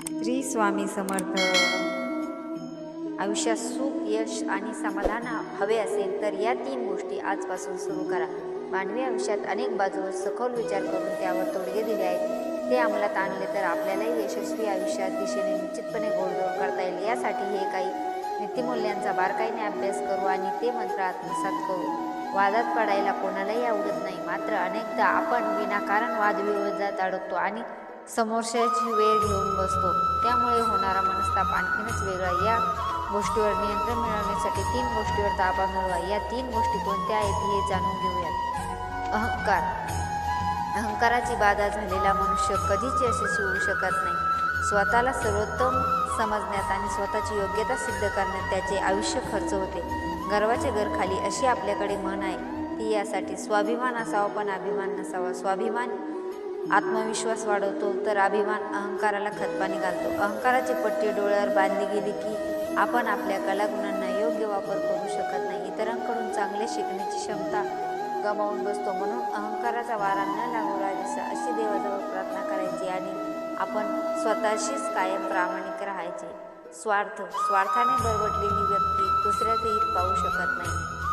श्री स्वामी समर्थ. आयुष्यात सुख यश आणि समाधान हवे असेल तर या तीन गोष्टी आजपासून सुरू करा. मानवी आयुष्यात अनेक बाजूवर सखोल विचार करून त्यावर तोडगे दिले आहेत. ते अंमलात आणले तर आपल्यालाही यशस्वी आयुष्यात दिशेने निश्चितपणे गोडधोड करता येईल. यासाठी हे काही नीतिमूल्यांचा बारकाईने अभ्यास करू आणि ते मंत्र आत्मसात करू. वादात पडायला कोणालाही आवडत नाही. मात्र अनेकदा आपण विनाकारण वादविवादात अडकतो आणि समोरच्याची वेळ घेऊन बसतो. त्यामुळे होणारा मनस्ताप आणखीनच वेगळा. या गोष्टीवर नियंत्रण मिळवण्यासाठी तीन गोष्टीवर ताबा मिळवा. या तीन गोष्टी कोणत्या आहेत हे जाणून घेऊयात. अहंकार. अहंकाराची बाधा झालेला मनुष्य कधीच यशस्वी होऊ शकत नाही. स्वतःला सर्वोत्तम समजण्यात आणि स्वतःची योग्यता सिद्ध करण्यात त्याचे आयुष्य खर्च होते. गर्वाचे घर खाली अशी आपल्याकडे म्हण आहे ती यासाठी स्वाभिमान असावा पण अभिमान नसावा. स्वाभिमान आत्मविश्वास वाढवतो तर अभिमान अहंकाराला खतपाणी घालतो. अहंकाराची पट्टी डोळ्यावर बांधली गेली की आपण आपल्या कलागुणांना योग्य वापर करू शकत नाही. इतरांकडून चांगले शिकण्याची क्षमता गमावून बसतो. म्हणून अहंकाराचा वारा न लागू राहायचा अशी देवाजवळ प्रार्थना करायची आणि आपण स्वतःशीच कायम प्रामाणिक राहायचे. स्वार्थ स्वार्थाने बरबटलेली व्यक्ती दुसऱ्याचे हित पाहू शकत नाही.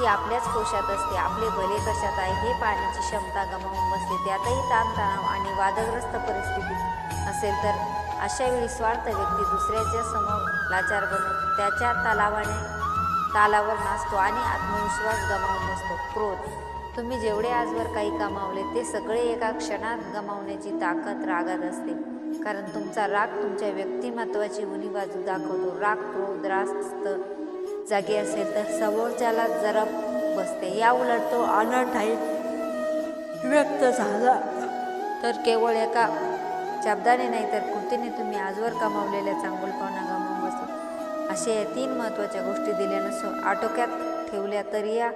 ती आपल्याच कोशात असते. आपले भले कशात आहे हे पाहण्याची क्षमता गमावून बसते. त्यातही ताणतणाव आणि वादग्रस्त परिस्थिती असेल तर अशा वेळी स्वार्थ व्यक्ती दुसऱ्याच्या समोर लाचार बनवतो त्याच्या तलावाने तालावर नाचतो आणि आत्मविश्वास गमावून बसतो. क्रोध. तुम्ही जेवढे आजवर काही कमावले ते सगळे एका क्षणात गमावण्याची ताकद रागात असते. कारण तुमचा राग तुमच्या व्यक्तिमत्वाची उनी बाजू दाखवतो. राग क्रोध रास्त जागी असेल तर समोरच्याला जरा बसते. या उलट तो अनठाई व्यक्त झाला. तर केवळ एका शब्दाने नाही तर कृतीने तुम्ही आजवर कमावलेल्या चांगुलपणा गमावून बसतो असे या तीन महत्त्वाच्या गोष्टी दिल्या नसून आटोक्यात ठेवल्या तरी या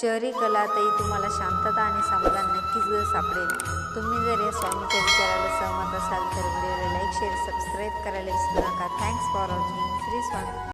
शहरी कलातही तुम्हाला शांतता आणि समाधान नक्कीच सापडेल. तुम्ही जर या स्वामीच्या विचाराला सहमत असाल तर व्हिडिओला लाईक शेअर सबस्क्राईब करायला विसरू नका. Thanks for watching Shri Swami.